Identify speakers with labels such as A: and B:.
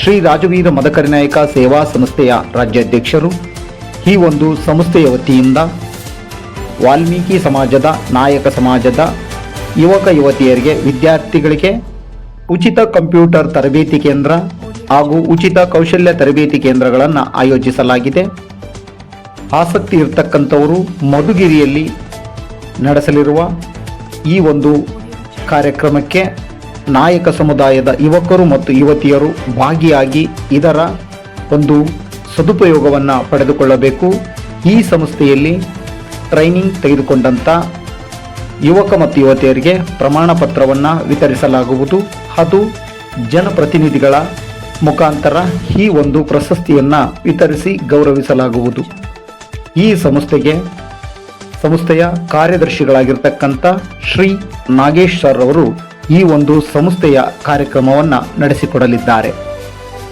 A: ಶ್ರೀ ರಾಜವೀರ ಮದಕರಿ ನಾಯಕ ಸೇವಾ ಸಂಸ್ಥೆಯ ರಾಜ್ಯಾಧ್ಯಕ್ಷರು, ಈ ಒಂದು ಸಂಸ್ಥೆಯ ವತಿಯಿಂದ ವಾಲ್ಮೀಕಿ ಸಮಾಜದ, ನಾಯಕ ಸಮಾಜದ ಯುವಕ ಯುವತಿಯರಿಗೆ, ವಿದ್ಯಾರ್ಥಿಗಳಿಗೆ ಉಚಿತ ಕಂಪ್ಯೂಟರ್ ತರಬೇತಿ ಕೇಂದ್ರ ಹಾಗೂ ಉಚಿತ ಕೌಶಲ್ಯ ತರಬೇತಿ ಕೇಂದ್ರಗಳನ್ನು ಆಯೋಜಿಸಲಾಗಿದೆ. ಆಸಕ್ತಿ ಇರತಕ್ಕಂಥವರು ಮಧುಗಿರಿಯಲ್ಲಿ ನಡೆಸಲಿರುವ ಈ ಒಂದು ಕಾರ್ಯಕ್ರಮಕ್ಕೆ ನಾಯಕ ಸಮುದಾಯದ ಯುವಕರು ಮತ್ತು ಯುವತಿಯರು ಭಾಗಿಯಾಗಿ ಇದರ ಒಂದು ಸದುಪಯೋಗವನ್ನು ಪಡೆದುಕೊಳ್ಳಬೇಕು. ಈ ಸಂಸ್ಥೆಯಲ್ಲಿ ಟ್ರೈನಿಂಗ್ ತೆಗೆದುಕೊಂಡಂಥ ಯುವಕ ಮತ್ತು ಯುವತಿಯರಿಗೆ ಪ್ರಮಾಣ ಪತ್ರವನ್ನು ವಿತರಿಸಲಾಗುವುದು. ಅದು ಜನಪ್ರತಿನಿಧಿಗಳ ಮುಖಾಂತರ ಈ ಒಂದು ಪ್ರಶಸ್ತಿಯನ್ನು ವಿತರಿಸಿ ಗೌರವಿಸಲಾಗುವುದು. ಈ ಸಂಸ್ಥೆಗೆ ಸಂಸ್ಥೆಯ ಕಾರ್ಯದರ್ಶಿಗಳಾಗಿರ್ತಕ್ಕಂಥ ಶ್ರೀ ನಾಗೇಶ್ ಸರ್ ಅವರು ಈ ಒಂದು ಸಂಸ್ಥೆಯ ಕಾರ್ಯಕ್ರಮವನ್ನು ನಡೆಸಿಕೊಡಲಿದ್ದಾರೆ.